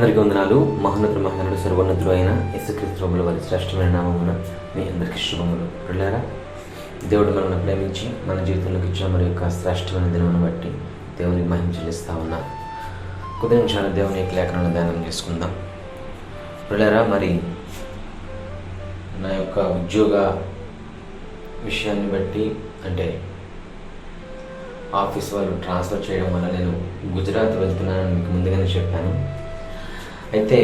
అందరికీ వందనాలు. మహోన్నతుడు మహోన్నతుడు సర్వోన్నతుడు అయిన యేసుక్రీస్తుల వారి శ్రేష్టమైన నామమున మీ అందరికీ శుభములు. పిల్లారా దేవుడు మనల్ని ప్రేమించి మన జీవితంలోకి ఇచ్చిన మరి యొక్క శ్రేష్టమైన దినమును బట్టి దేవునికి మహిమ చెల్లిస్తా ఉన్నా. కొద్ది నిమిషాలు దేవుని యొక్క లేఖనాలను ధ్యానం చేసుకుందాం. పిల్లారా మరి నా యొక్క ఉద్యోగ విషయాన్ని బట్టి అంటే ఆఫీస్ వాళ్ళు ట్రాన్స్ఫర్ చేయడం వల్ల నేను గుజరాత్ వెళ్తున్నానని మీకు ముందుగానే చెప్పాను. అయితే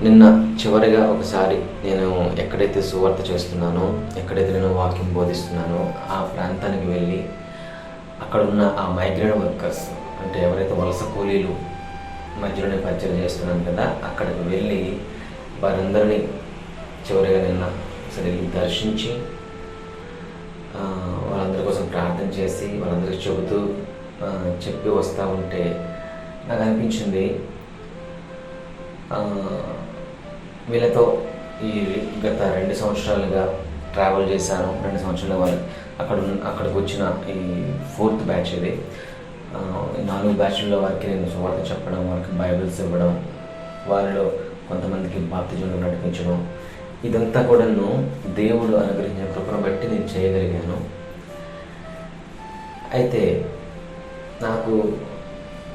నిన్న చివరిగా ఒకసారి నేను ఎక్కడైతే సువార్త చేస్తున్నానో ఎక్కడైతే నేను వాకింగ్ బోధిస్తున్నానో ఆ ప్రాంతానికి వెళ్ళి అక్కడ ఉన్న ఆ మైగ్రేట్ వర్కర్స్ అంటే ఎవరైతే వలస కూలీలు మధ్యలోనే పరిచయం చేస్తున్నాను కదా అక్కడికి వెళ్ళి వారందరినీ చివరిగా నిన్న సరే దర్శించి వాళ్ళందరి కోసం ప్రార్థన చేసి వాళ్ళందరికీ చెబుతూ చెప్పి వస్తూ ఉంటే నాకు అనిపించింది వీళ్ళతో ఈ గత రెండు సంవత్సరాలుగా ట్రావెల్ చేశాను. రెండు సంవత్సరాల వాళ్ళు అక్కడ అక్కడికి వచ్చిన ఈ ఫోర్త్ బ్యాచ్ ఇది. నాలుగు బ్యాచ్ల్లో వారికి నేను సువార్త చెప్పడం వారికి బైబిల్స్ ఇవ్వడం వారిలో కొంతమందికి బాప్తిజంలో నడిపించడం. ఇదంతా కూడాను దేవుడు అనుగ్రహించిన కృపను బట్టి నేను చేయగలిగాను. అయితే నాకు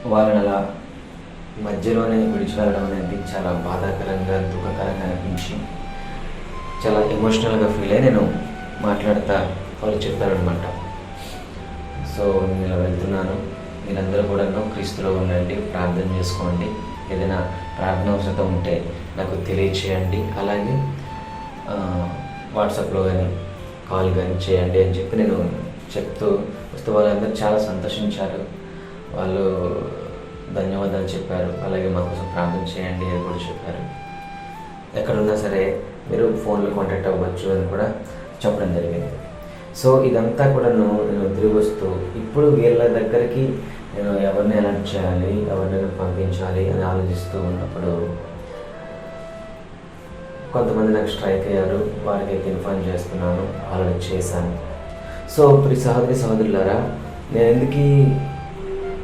వాళ్ళని అలా మధ్యలోనే విడిచి వెళ్ళడం అనేది చాలా బాధాకరంగా దుఃఖకరంగా అనిపించి చాలా ఎమోషనల్గా ఫీల్ అయ్యి నేను మాట్లాడతా వాళ్ళు చెప్పారనమాట సో నేను ఇలా వెళ్తున్నాను. మీరందరూ కూడా క్రీస్తులో ఉండండి ప్రార్థన చేసుకోండి. ఏదైనా ప్రార్థన అవసరం ఉంటే నాకు తెలియచేయండి. అలాగే వాట్సాప్లో కానీ కాల్ కానీ చేయండి అని చెప్పి నేను చెప్తూ వస్తే వాళ్ళందరూ చాలా సంతోషించారు. వాళ్ళు ధన్యవాదాలు చెప్పారు. అలాగే మా కోసం ప్రార్థన చేయండి అని కూడా చెప్పారు. ఎక్కడున్నా సరే మీరు ఫోన్లో కాంటాక్ట్ అవ్వచ్చు అని కూడా చెప్పడం జరిగింది. సో ఇదంతా కూడా నేను తిరిగి వస్తూ ఇప్పుడు వీళ్ళ దగ్గరికి నేను ఎవరిని అలర్ట్ చేయాలి ఎవరిని పంపించాలి అని ఆలోచిస్తూ ఉన్నప్పుడు కొంతమంది నాకు స్ట్రైక్ అయ్యారు. వారికి అయితే ఇన్ఫార్మ్ చేస్తున్నాను ఆల్రెడీ చేశాను. సో ప్రి సహోదరి సహోదరులారా నేను ఎందుకు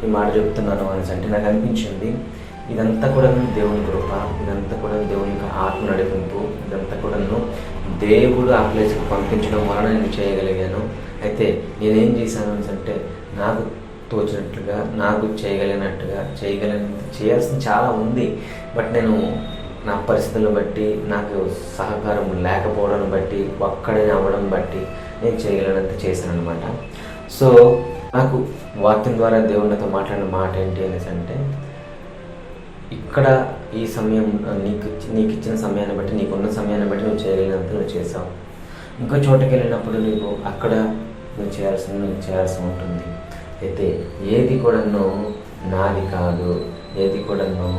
ఈ- మాట చెప్తున్నాను అనేసి అంటే నాకు అనిపించింది. ఇదంతా కూడా దేవుని కృప ఇదంతా కూడా దేవుని యొక్క ఆత్మ నడిపింపు ఇదంతా కూడాను దేవుడు ఆ ప్లేస్కి పంపించడం వలన నేను చేయగలిగాను. అయితే నేనేం చేశాను అంటే నాకు తోచినట్లుగా నాకు చేయగలిగినట్టుగా చేయగలిగిన చేయాల్సింది చాలా ఉంది. బట్ నేను నా పరిస్థితులను బట్టి నాకు సహకారం లేకపోవడం బట్టి ఒక్కడే అవ్వడం బట్టి నేను చేయగలిగినంత చేశాను అనమాట సో నాకు వాక్యం ద్వారా దేవునితో మాట్లాడిన మాట ఏంటి అనేసి అంటే ఇక్కడ ఈ సమయం నీకు నీకు ఇచ్చిన సమయాన్ని బట్టి నీకున్న సమయాన్ని బట్టి నువ్వు చేయగలిగినంత నువ్వు చేసావు ఇంకో చోటకి వెళ్ళినప్పుడు నీకు అక్కడ నువ్వు చేయాల్సింది నువ్వు చేయాల్సి ఉంటుంది. అయితే ఏది కూడాను నాది కాదు. ఏది కూడాను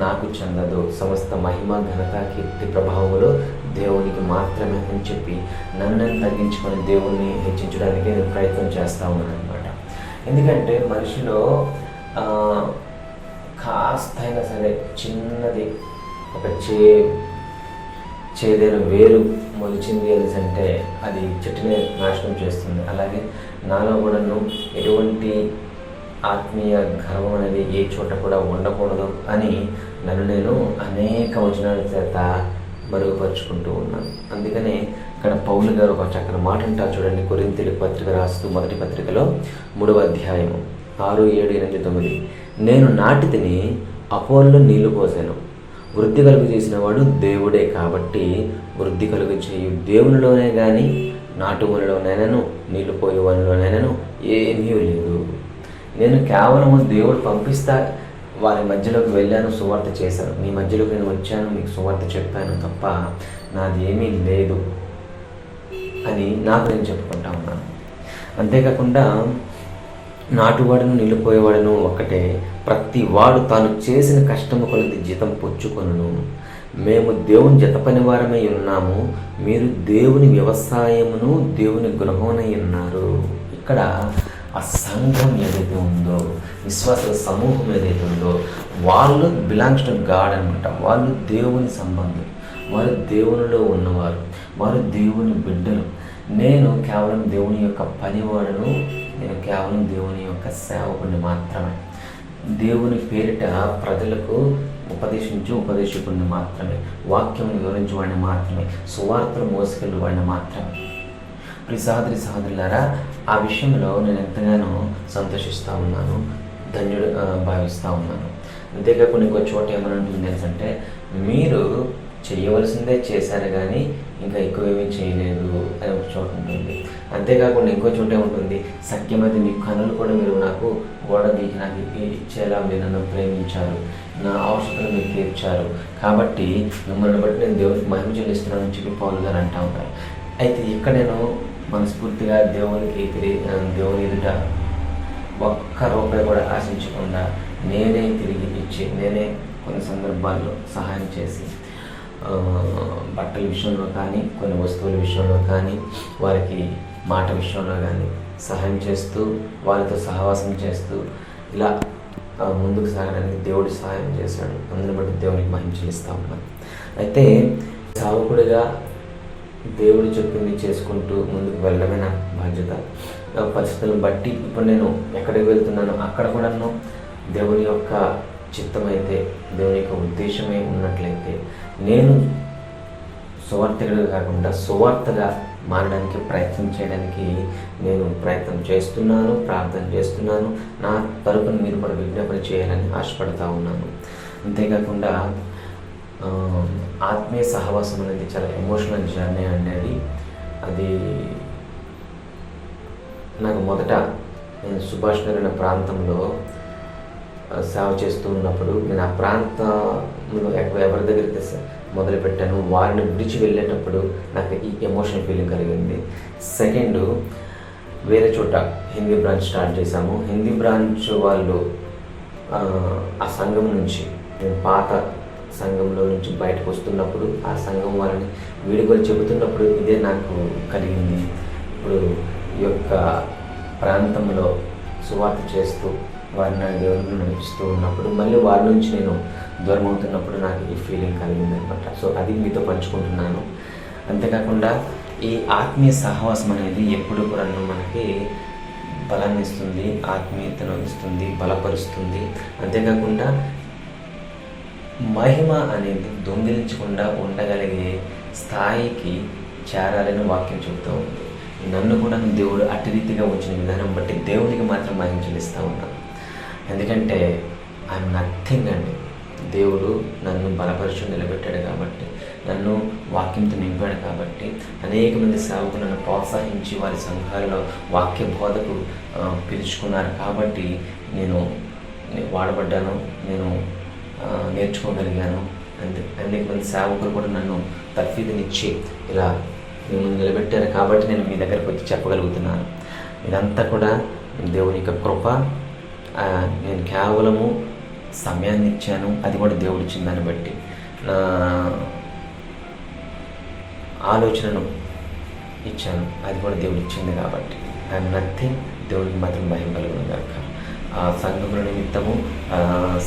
నాకు చెందదు. సమస్త మహిమ ఘనత కీర్తి ప్రభావములు దేవునికి మాత్రమే అని చెప్పి నన్ను తగ్గించుకొని దేవుణ్ణి హెచ్చించడానికి నేను ప్రయత్నం చేస్తూ ఉన్నాను అనమాట ఎందుకంటే మనిషిలో కాస్త కాస్తైనా సరే చిన్నది ఒక చే చేదైన వేరు మొలిచింది అంటే అది చెట్టుని నాశనం చేస్తుంది. అలాగే నాలో కూడాను ఎటువంటి ఆత్మీయ గర్వం అనేది ఏ చోట కూడా ఉండకూడదు అని నన్ను నేను అనేక వచనాల చేత మరుగుపరుచుకుంటూ ఉన్నాను. అందుకనే ఇక్కడ పౌలు గారు ఒక చక్కని మాట అంటారు చూడండి కొరింతలు పత్రిక రాస్తూ మొదటి పత్రికలో మూడవ అధ్యాయము ఆరు ఏడు ఎనిమిది తొమ్మిది. నేను నాటితిని అపోల్లో నీళ్ళు పోసాను. వృద్ధి కలుగు చేసిన వాడు దేవుడే కాబట్టి వృద్ధి కలుగు చేయు దేవునిలోనే కానీ నాటుములలోనైనాను నీళ్ళు పోయే వనిలోనైనాను ఏమీ లేదు. నేను కేవలము దేవుడు పంపిస్తా వారి మధ్యలోకి వెళ్ళాను సువార్త చేశాను. మీ మధ్యలోకి నేను వచ్చాను మీకు సువార్త చెప్పాను తప్ప నాది ఏమీ లేదు అని నాకు నేను చెప్పుకుంటా ఉన్నాను. అంతేకాకుండా నాటువాడును నిలిపోయేవాడును ఒక్కటే. ప్రతి వాడు తాను చేసిన కష్టము కొలది జీతం పొచ్చుకొను మేము దేవుని జత పని వారమై ఉన్నాము. మీరు దేవుని వ్యవసాయమును దేవుని గృహమునై ఉన్నారు. ఇక్కడ ఆ సంఘం ఏదైతే ఉందో విశ్వాస సమూహం ఏదైతే ఉందో వాళ్ళు బిలాంగ్స్ టు గాడ్ అనమాట వాళ్ళు దేవుని సంబంధం వారు దేవునిలో ఉన్నవారు. వారు దేవుని బిడ్డలు. నేను కేవలం దేవుని యొక్క పనివాడను నేను కేవలం దేవుని యొక్క సేవకుని మాత్రమే. దేవుని పేరిట ప్రజలకు ఉపదేశించు ఉపదేశకుడిని మాత్రమే. వాక్యం వివరించు వాడిని మాత్రమే. సువార్తలు మోసుకెళ్ళి వాడిని మాత్రమే. ప్రియ సహోదరి సహోదరులారా ఆ విషయంలో నేను ఎంతగానో సంతోషిస్తూ ఉన్నాను ధన్యుడు భావిస్తూ ఉన్నాను. అంతేకాకుండా ఇంకో చోట ఏమని ఏంటంటే మీరు చేయవలసిందే చేశారు కానీ ఇంకా ఎక్కువ ఏమీ చేయలేదు అని ఒక చోట ఉంటుంది. అంతేకాకుండా ఇంకో చోట ఉంటుంది సత్యమైతే మీ కనులు కూడా మీరు నాకు గోడ గీకి నాకు ఇచ్చేలా మీరు నన్ను ప్రేమించారు. నా అవసరాలు మీరు తీర్చారు. కాబట్టి మిమ్మల్ని బట్టి నేను దేవుడికి మహిమ చెల్లిస్తున్నాను చెప్పి పౌలు గారు అంటా ఉంటారు అయితే ఇక్కడ నేను మనస్ఫూర్తిగా దేవునికి తిరిగి దేవుని ఎదుట ఒక్క రూపాయి కూడా ఆశించకుండా నేనే తిరిగి ఇచ్చి నేనే కొన్ని సందర్భాల్లో సహాయం చేసి బట్టల విషయంలో కానీ కొన్ని వస్తువుల విషయంలో కానీ వారికి మాట విషయంలో కానీ సహాయం చేస్తూ వారితో సహవాసం చేస్తూ ఇలా ముందుకు సాగడానికి దేవుడు సహాయం చేశాడు. అందుని బట్టి దేవునికి మహిమ చెల్లిస్తా ఉన్నాను అయితే సావకుడిగా దేవుడు చెప్పింది చేసుకుంటూ ముందుకు వెళ్ళడమే నా బాధ్యత. నా పరిస్థితులను బట్టి ఇప్పుడు నేను ఎక్కడికి వెళ్తున్నానో అక్కడ కూడాను దేవుని యొక్క చిత్తమైతే దేవుని యొక్క ఉద్దేశమే ఉన్నట్లయితే నేను సువార్థకుడు కాకుండా సువార్తగా మారడానికి ప్రయత్నం చేయడానికి నేను ప్రయత్నం చేస్తున్నాను ప్రార్థన చేస్తున్నాను. నా తరపున మీరు కూడా విజ్ఞాపన చేయాలని ఆశపడతా ఉన్నాను. అంతేకాకుండా ఆత్మీయ సహవాసం అనేది చాలా ఎమోషనల్ జర్నీ అనేది అది. నాకు మొదట నేను సుభాష్ నగర్ అనే ప్రాంతంలో సేవ చేస్తూ ఉన్నప్పుడు నేను ఆ ప్రాంతంలో ఎవరి దగ్గరికి మొదలుపెట్టాను వారిని విడిచి వెళ్ళేటప్పుడు నాకు ఈ ఎమోషనల్ ఫీలింగ్ కలిగింది. సెకండ్ వేరే చోట హిందీ బ్రాంచ్ స్టార్ట్ చేశాము. హిందీ బ్రాంచ్ వాళ్ళు ఆ సంఘం నుంచి నేను పాత సంఘంలో నుంచి బయటకు వస్తున్నప్పుడు ఆ సంఘం వాళ్ళని వీడుకొని చెబుతున్నప్పుడు ఇదే నాకు కలిగింది. ఇప్పుడు ఈ యొక్క ప్రాంతంలో సువార్త చేస్తూ వారిని నా దేవుని నడిపిస్తూ ఉన్నప్పుడు మళ్ళీ వారి నుంచి నేను దూరం అవుతున్నప్పుడు నాకు ఈ ఫీలింగ్ కలిగింది అనమాట సో అది మీతో పంచుకుంటున్నాను. అంతేకాకుండా ఈ ఆత్మీయ సహవాసం అనేది ఎప్పుడు కూడా మనకి బలాన్ని ఇస్తుంది ఆత్మీయతను ఇస్తుంది బలపరుస్తుంది. అంతేకాకుండా మహిమ అనేది దొంగిలించకుండా ఉండగలిగే స్థాయికి చేరాలని వాక్యం చెబుతూ ఉంది. నన్ను కూడా దేవుడు అటు రీతిగా ఉంచిన విధానం బట్టి దేవునికి మాత్రం మహిమ చెల్లిస్తూ ఉన్నాను ఎందుకంటే ఐఎమ్ నథింగ్ అండి. దేవుడు నన్ను బలపరిచి నిలబెట్టాడు కాబట్టి నన్ను వాక్యంతో నింపాడు కాబట్టి అనేక మంది సేవకులు నన్ను ప్రోత్సహించి వారి సంఘాలలో వాక్య బోధకు పిలుచుకున్నారు కాబట్టి నేను వాడబడ్డాను నేను నేర్చుకోగలిగాను. అంతే అనేక మంది సేవకులు కూడా నన్ను తర్ఫీదునిచ్చి ఇలా మిమ్మల్ని నిలబెట్టారు కాబట్టి నేను మీ దగ్గరకు వచ్చి చెప్పగలుగుతున్నాను. ఇదంతా కూడా దేవుని యొక్క కృప నేను కేవలము సమయాన్ని ఇచ్చాను. అది కూడా దేవుడు ఇచ్చిన దాన్ని బట్టి. నా ఆలోచనను ఇచ్చాను. అది కూడా దేవుడు ఇచ్చింది కాబట్టి. అండ్ నథింగ్ దేవుడికి మాత్రం భయం కలుగును గాక. ఆ సంఘముల నిమిత్తము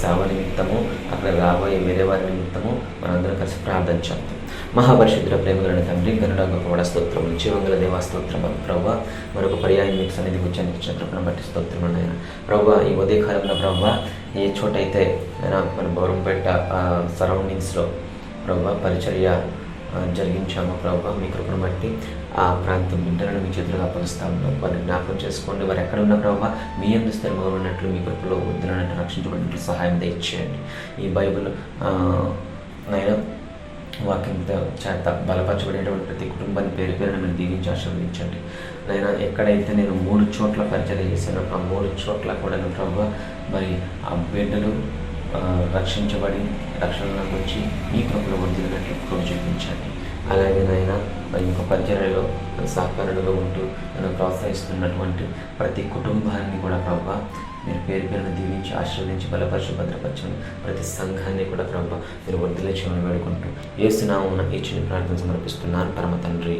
సేవ నిమిత్తము అక్కడ రాబోయే వేరే వారి నిమిత్తము మనందరం కలిసి ప్రార్థన చేద్దాం. మహాపరిశుద్ధ ప్రేమగల తండ్రి గరుడ గొప్పవాడ స్తోత్రం జీవంగల దేవా స్తోత్రం ప్రభావ మరొక పర్యాయం మీకు సన్నిధి వచ్చాను ఇచ్చిన కృపను బట్టి స్తోత్రం నాయన. ప్రభు ఈ ఉదయకాలంలో ప్రభు ఏ చోట అయితే మన బౌరంపేట సరౌండింగ్స్లో ప్రభు పరిచర్య జరిగించాము ప్రభావ మీ కృపను బట్టి. ఆ ప్రాంతం బిడ్డలను మీ చేతులుగా పలుస్తా. ఉన్నాం వారిని జ్ఞాపకం చేసుకోండి. వారు ఎక్కడ ఉన్న ప్రభావ మీ అందు స్థిరంగా ఉన్నట్లు మీ కృపలో వద్దునట్టు రక్షించబడినట్లు సహాయం దయచేయండి. ఈ బైబిల్ నైనా వాక్యంతో చేత బలపరచబడేటువంటి ప్రతి కుటుంబాన్ని పేరు పేరున మీరు దీవించి ఆశీర్వదించండి. నైనా ఎక్కడైతే నేను మూడు చోట్ల పరిచయం చేశానో ఆ మూడు చోట్ల కూడా ప్రభు మరి ఆ బిడ్డలు రక్షించబడి రక్షణలోకి వచ్చి మీ కృపలో వర్దిలినట్లు కృప చూపించండి. అలాగే నాయన మరి యొక్క పరిచర్యలో సహకారులుగా ఉంటూ నన్ను ప్రోత్సహిస్తున్నటువంటి ప్రతి కుటుంబాన్ని కూడా ప్రభా మీరు పేరు పేరును దీవించి ఆశీర్వదించి బలపరచు భద్రపరచండి ప్రతి సంఘాన్ని కూడా ప్రభా మీరు వర్దిలే చేయమని వేడుకుంటూ ఏసునామున ఈ చిన్న ప్రార్థన సమర్పిస్తున్నాను. పరమ తండ్రి.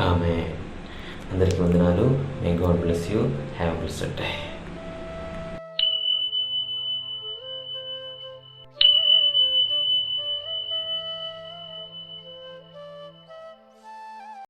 ఆమె అందరికీ వందనాలు. May God bless you have blessed day